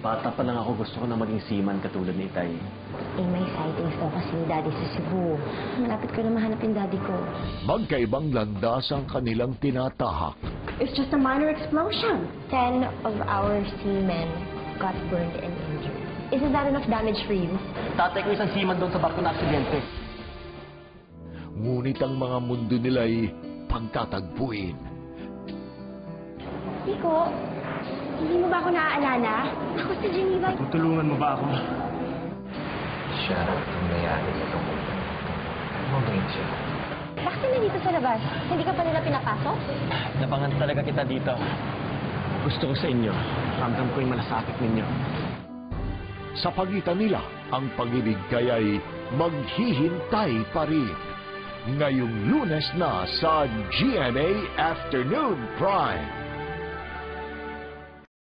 Bata pa lang ako, gusto ko na maging seaman katulad ni Itay. Eh, may sightings daw kasi yung daddy sa Cebu. Malapit ko na mahanap yung daddy ko. Magkaibang landas ang kanilang tinatahak. It's just a minor explosion. Ten of our seamen got burned and injured. Isn't that enough damage for you? Tatay ko isang seaman doon sa barko na aksidente. Ngunit ang mga mundo nila'y pagtatagpuin. Mo ba ako naaalala? Ako si Geneva. Tutulungan mo ba ako? Siya ang mayari ito. Mabait siya. Bakit ka nandito sa labas? Hindi ka pa nila pinapasok? Nabangan talaga kita dito. Gusto ko sa inyo. Ramdam ko yung malasakit ninyo. Sa pagitan nila, ang pag-ibig kaya'y maghihintay pa rin. Ngayong lunes na sa GMA Afternoon Prime.